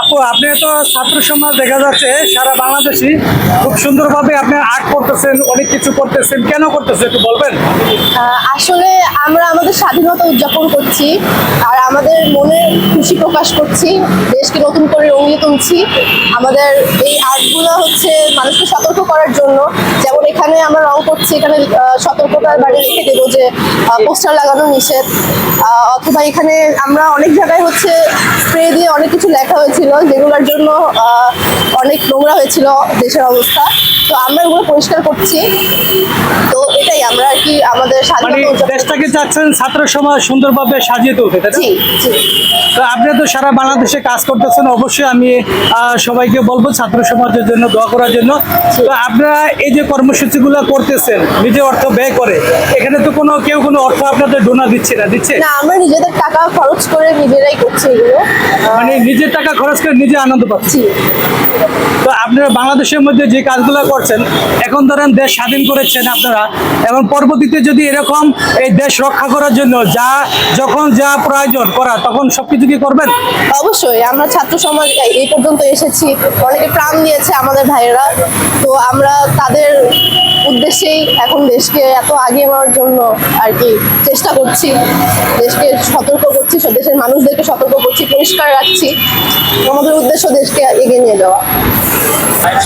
আপু, আপনি তো ছাত্র সমাজ দেখা যাচ্ছে, সারা বাংলাদেশি খুব সুন্দরভাবে আপনি আর্ট করতেছেন, অনেক কিছু করতেছেন। কেন করতেছেন একটু বলবেন? আসলে আমরা আমাদের স্বাধীনতা উদযাপন করছি, আর আমাদের মনে খুশি প্রকাশ করছি, দেশকে নতুন করে রঙিয়ে তুলছি। আমাদের এই আর্টগুলো হচ্ছে মানুষকে সতর্ক করার জন্য। যেমন এখানে আমরা রং করছি, এখানে সতর্কতার বাড়ি রেখে দেবো যে পোস্টার লাগানো নিষেধ। অথবা এখানে আমরা অনেক জায়গায় হচ্ছে স্প্রে দিয়ে অনেক কিছু লেখা হয়েছিল যেগুলোর জন্য অনেক নোংরা হয়েছিল দেশের অবস্থা। তো আমরা এগুলো পরিষ্কার করছি। তো এটাই আমরা আর কি আমাদের মানে স্বাধীনতা দেশটাকে চাচ্ছেন ছাত্র সমাজ সুন্দরভাবে সাজিয়ে তুলতে তাই না? জি জি। তো আপনি তো সারা বাংলাদেশে কাজ করতেছেন অবশ্যই আমি সবাইকে বলব ছাত্র সমাজের জন্য দোয়া করার জন্য। তো আপনারা এই যে কর্মসূচিগুলো করতেছেন নিজে অর্থ ব্যয় করে এখানে তো কোনো কেউ কোনো অর্থ আপনাদের ডোনা দিচ্ছে না দিচ্ছে? না আমরা নিজেদের টাকা খরচ করে নিজেরাই করছি এগুলো। মানে নিজের টাকা খরচ করে নিজে আনন্দ পাচ্ছে। তো আপনারা বাংলাদেশের মধ্যে যে কাজগুলো করছেন এখন ধরেন দেশ স্বাধীন করেছেন আপনারা এবং পরবর্তীতে যদি এরকম এই দেশ রক্ষা করার জন্য যা যখন যা প্রয়োজন করা তখন সবকিছু কি করবেন? অবশ্যই, আমরা ছাত্র সমাজ এই- পর্যন্ত এসেছি। অনেকে প্রাণ দিয়েছে আমাদের ভাইয়েরা। তো আমরা তাদের উদ্দেশ্যেই এখন দেশকে এত আগিয়ে নেওয়ার জন্য আর কি চেষ্টা করছি। দেশকে সতর্ক করছি দেশের মানুষদেরকে সতর্ক করছি, পরিষ্কার রাখছি। আমাদের উদ্দেশ্য দেশকে এগিয়ে নিয়ে যাওয়া।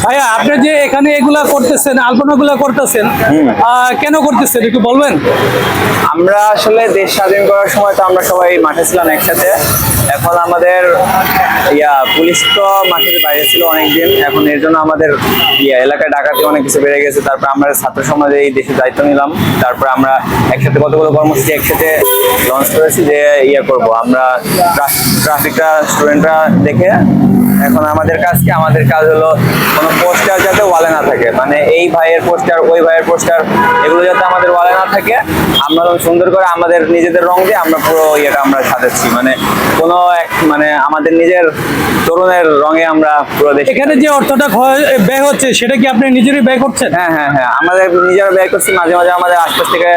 ভাইয়া আপনি যে এখানে এগুলা করতেছেন আলপনাগুলা করতেছেন কেন করতেছেন একটু বলবেন? আমরা আসলে দেশ স্বাধীন করার সময় তো আমরা সবাই মাঠে ছিলাম একসাথে। এখন আমাদের ইয়া পুলিশ তো মাঠের বাইরে ছিল অনেকদিন। এখন এর জন্য আমাদের ইয়া এলাকায় ডাকাতি অনেক কিছু বেড়ে গেছে। তারপর আমরা ছাত্র সমাজে এই দেশের দায়িত্ব নিলাম। তারপর আমরা একসাথে কতগুলো কর্মসূচি একসাথে লঞ্চ করেছি যে ইয়ে করব। আমরা ট্রাফিকরা স্টুডেন্টরা দেখে এখন আমাদের কাজ কি আমাদের কাজ হলো কোনো পোস্টার যাতে ওয়ালে না থাকে। মানে এই ভাইয়ের পোস্টার ওই ভাইয়ের পোস্টার এগুলো যাতে আমাদের ওয়ালে না থাকে আমরা সুন্দর করে আমাদের নিজেদের রং দিয়ে আমরা পুরো ইয়েটা আমরা সাজাচ্ছি। মানে কোনো এক মানে আমাদের নিজের তরুণের রঙে আমরা পুরো দেশ এখানে যে অর্থটা ব্যয় হচ্ছে সেটা কি আপনি নিজেরই ব্যয় করছেন? হ্যাঁ হ্যাঁ হ্যাঁ আমাদের নিজেরা ব্যয় করছি। মাঝে মাঝে আমাদের আশপাশ থেকে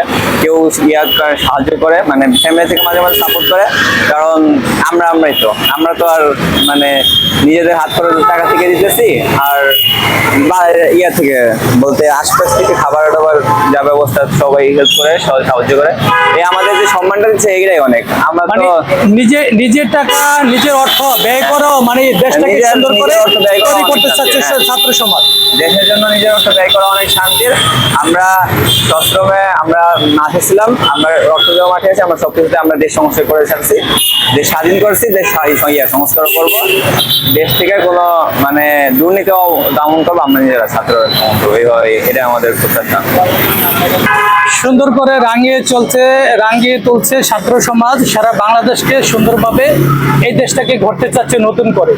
কেউ ইয়া করে, সাহায্য করে মানে ফ্যামিলি থেকে মাঝে মাঝে সাপোর্ট করে। কারণ আমরা আমরাই তো আমরা তো আর মানে নিজেদের হাত খরচ টাকা থেকে দিতেছি আর ইয়া থেকে বলতে আশপাশ থেকে খাবার টাবার যা ব্যবস্থা সবাই হেল্প করে সবাই সাহায্য করে। এই আমাদের যে সম্মানটা দিচ্ছে এগুলাই অনেক। আমরা মানে তো নিজে নিজের টাকা নিজের অর্থ ব্যয় করো মানে দেশটাকে সুন্দর করে অর্থ ব্যয় তৈরি করতে চাচ্ছে। ছাত্র সমাজ। দেশের জন্য নিজের অর্থ ব্যয় করা অনেক শান্তির। আমরা সশ্রমে আমরা মাঠে ছিলাম আমরা রক্ত দেওয়া মাঠে আছি আমরা সবকিছুতে আমরা দেশ সংস্কার করে ছাড়ছি দেশ স্বাধীন করেছি দেশ ইয়া সংস্কার করব। দেশ থেকে কোনো মানে দুর্নীতি দমন করব আমরা নিজেরা ছাত্র সুন্দর করে রাঙিয়ে চলছে, রাঙিয়ে তুলছে ছাত্র সমাজ। সারা বাংলাদেশকে সুন্দরভাবে এই দেশটাকে ঘটতে চাচ্ছে নতুন করে।